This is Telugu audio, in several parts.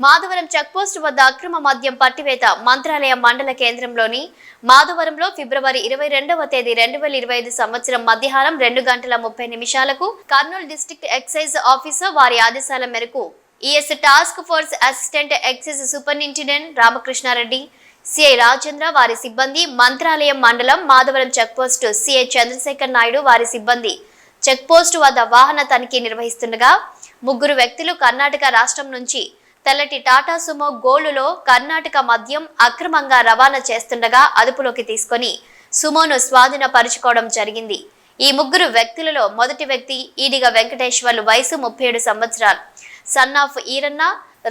మాధవరం చెక్పోస్ట్ వద్ద అక్రమ మద్యం పట్టివేత మంత్రాలయ మండల కేంద్రంలోని మాధవరంలో ఫిబ్రవరి ఇరవై రెండవ తేదీ రెండు వేల ఇరవై ఐదు సంవత్సరం మధ్యాహ్నం రెండు గంటల ముప్పై నిమిషాలకు కర్నూలు డిస్టిక్ ఎక్సైజ్ ఆఫీసర్ వారి ఆదేశాల మేరకు ES task force assistant excise superintendent Ramakrishna Reddy CI Rajendra వారి సిబ్బంది మంత్రాలయం మండలం మాధవరం చెక్పోస్ట్ సిఐ చంద్రశేఖర్ నాయుడు వారి సిబ్బంది చెక్పోస్ట్ వద్ద వాహన తనిఖీ నిర్వహిస్తుండగా ముగ్గురు వ్యక్తులు కర్ణాటక రాష్ట్రం నుంచి తెల్లటి టాటా సుమో గోలులో కర్ణాటక మద్యం అక్రమంగా రవాణా చేస్తుండగా అదుపులోకి తీసుకొని సుమోను స్వాధీనపరుచుకోవడం జరిగింది. ఈ ముగ్గురు వ్యక్తులలో మొదటి వ్యక్తి ఈడిగ వెంకటేశ్వర్లు వయసు ముప్పై ఏడు సంవత్సరాలు. సన్ ఆఫ్ ఈరన్న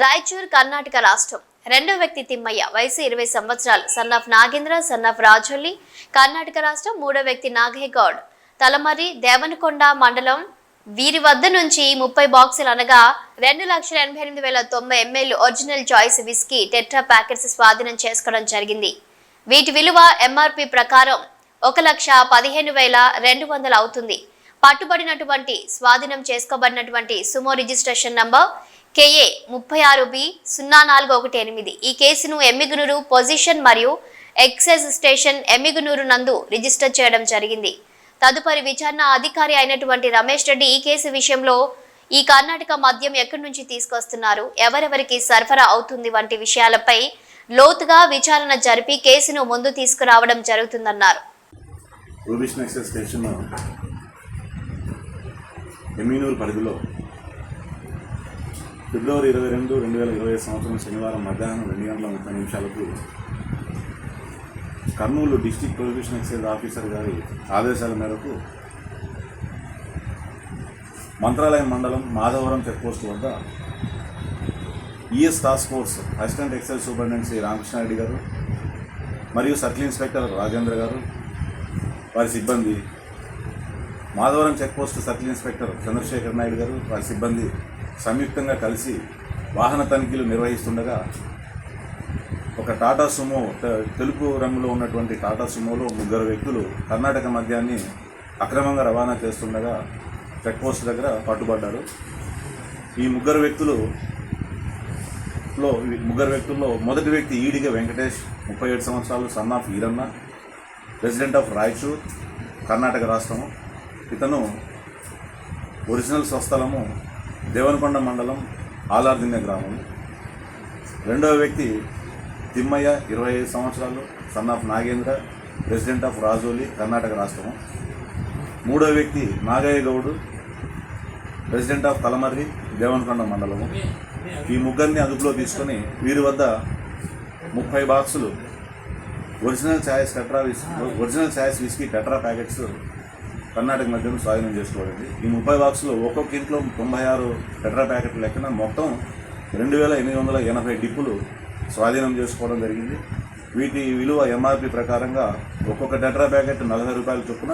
రాయచూర్ కర్ణాటక రాష్ట్రం. రెండో వ్యక్తి తిమ్మయ్య వయసు ఇరవై సంవత్సరాలు. Son of Nagendra son of Rajolli Karnataka రాష్ట్రం. మూడో వ్యక్తి నాగేగౌడ్ తలమరి దేవనకొండ మండలం వీరి వద్ద నుంచి ముప్పై బాక్సులు అనగా రెండు లక్షల ఎనభై ఎనిమిది వేల తొంభై ML original choice whisky tetra packets స్వాధీనం చేసుకోవడం జరిగింది. వీటి విలువ ఎంఆర్పి ప్రకారం ఒక లక్ష పదిహేను వేల రెండు వందలు అవుతుంది. పట్టుబడినటువంటి స్వాధీనం చేసుకోబడినటువంటి సుమో రిజిస్ట్రేషన్ నంబర్ కేఏ ముప్పై ఆరు బి సున్నా నాలుగు ఒకటి ఎనిమిది. ఈ కేసును ఎమ్మిగునూరు పొజిషన్ మరియు ఎక్సైజ్ స్టేషన్ ఎమ్మిగునూరు నందు రిజిస్టర్ చేయడం జరిగింది. తదుపరి విచారణ అధికారి అయినటువంటి రమేష్ రెడ్డి ఈ కేసు విషయంలో ఈ కర్ణాటక మద్యం ఎక్కడి నుంచి తీసుకొస్తున్నారు? ఎవరెవరికి సరఫరా అవుతుంది వంటి విషయాలపై లోతుగా విచారణ జరిపి కేసును ముందు తీసుకురావడం జరుగుతుందన్నారు. ప్రొవిషన్ ఎక్సైజ్ స్టేషన్ ఎమ్మీనూరు పరిధిలో ఫిబ్రవరి ఇరవై రెండు రెండు వేల ఇరవై సంవత్సరం శనివారం మధ్యాహ్నం రెండు గంటల ముప్పై నిమిషాలకు Kurnool district prohibition excise officer గారి ఆదేశాల మేరకు మంత్రాలయం మండలం మాధవరం చెక్పోస్ట్ వద్ద ES task force assistant excise superintendent Shri Ramakrishna Reddy గారు మరియు సర్కిల్ ఇన్స్పెక్టర్ రాజేంద్ర గారు వారి సిబ్బంది Madhavaram checkpost circle inspector Chandrasekhar Naidu గారు వారి సిబ్బంది సంయుక్తంగా కలిసి వాహన తనిఖీలు నిర్వహిస్తుండగా ఒక టాటా సుమో తెలుపు రంగులో ఉన్నటువంటి టాటా సుమోలో ముగ్గురు వ్యక్తులు కర్ణాటక మద్యాన్ని అక్రమంగా రవాణా చేస్తుండగా చెక్ పోస్ట్ దగ్గర పట్టుబడ్డారు. ఈ ముగ్గురు వ్యక్తులు లో ముగ్గురు వ్యక్తుల్లో మొదటి వ్యక్తి ఈడిగ వెంకటేష్ ముప్పై ఏడు సంవత్సరాలు son of Eeranna president of Raichur Karnataka రాష్ట్రము. ఇతను ఒరిజినల్ స్వస్థలము దేవనకొండ మండలం ఆలార్దింగ గ్రామం రెండవ వ్యక్తి తిమ్మయ్య ఇరవై ఐదు సంవత్సరాలు son of Nagendra president of Rajoli Karnataka రాష్ట్రము. మూడవ వ్యక్తి నాగయ్య గౌడు ప్రెసిడెంట్ ఆఫ్ తలమర్రి దేవనకొండ మండలము. ఈ ముగ్గురిని అదుపులో తీసుకొని వీరి వద్ద ముప్పై బాక్సులు original choice tetra original choice whisky tetra packets Karnataka మధ్యలో స్వాధీనం చేసుకోబడింది ఈ ముప్పై బాక్సులు ఒక్కొక్క ఇంట్లో తొంభై ఆరు టెట్రా ప్యాకెట్ల లెక్కన మొత్తం రెండు వేల ఎనిమిది వందల ఎనభై డిప్పులు స్వాధీనం చేసుకోవడం జరిగింది. వీటి విలువ ఎంఆర్పి ప్రకారంగా ఒక్కొక్క డెట్రా ప్యాకెట్ నలభై రూపాయల చొప్పున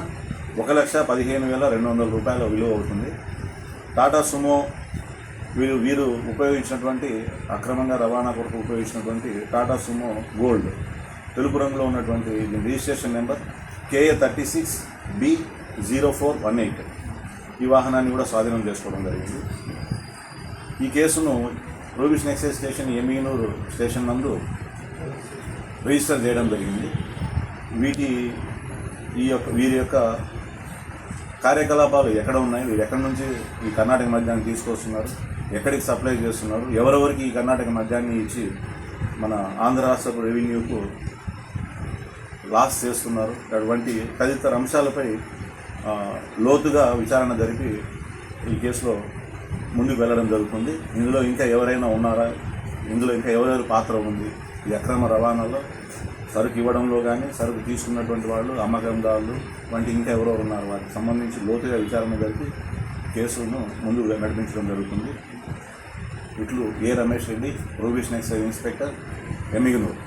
ఒక లక్ష పదిహేను వేల రెండు వందల రూపాయల విలువ అవుతుంది. టాటా సుమో వీరు వీరు ఉపయోగించినటువంటి అక్రమంగా రవాణా కొరకు ఉపయోగించినటువంటి టాటా సుమో గోల్డ్. తెలుపు రంగులో ఉన్నటువంటి registration number KA thirty six B zero four one eight. ఈ వాహనాన్ని కూడా స్వాధీనం చేసుకోవడం జరిగింది. ఈ కేసును prohibition excise station Emmiganur station నందు రిజిస్టర్ చేయడం జరిగింది. వీటి ఈ యొక్క వీరి యొక్క కార్యకలాపాలు ఎక్కడ ఉన్నాయి? వీరు ఎక్కడి నుంచి ఈ కర్ణాటక మద్యాన్ని తీసుకొస్తున్నారు? ఎక్కడికి సప్లై చేస్తున్నారు? ఎవరెవరికి ఈ కర్ణాటక మద్యాన్ని ఇచ్చి మన ఆంధ్ర రాష్ట్ర రెవెన్యూకు లాస్ చేస్తున్నారు? అటువంటి తదితర అంశాలపై లోతుగా విచారణ జరిపి ఈ కేసులో ముందుకు వెళ్ళడం జరుగుతుంది. ఇందులో ఇంకా ఎవరైనా ఉన్నారా? ఇందులో ఇంకా ఎవరెవరి పాత్ర ఉంది? ఈ అక్రమ రవాణాలో సరుకు ఇవ్వడంలో కానీ సరుకు తీసుకున్నటువంటి వాళ్ళు అమ్మకందారులు వంటి ఇంకా ఎవరో ఉన్నారు. వారికి సంబంధించి లోతుగా విచారణ జరిపి కేసును ముందుకు నడిపించడం జరుగుతుంది. ఇట్లు A Ramesh Reddy prohibition excise inspector Emmiganur.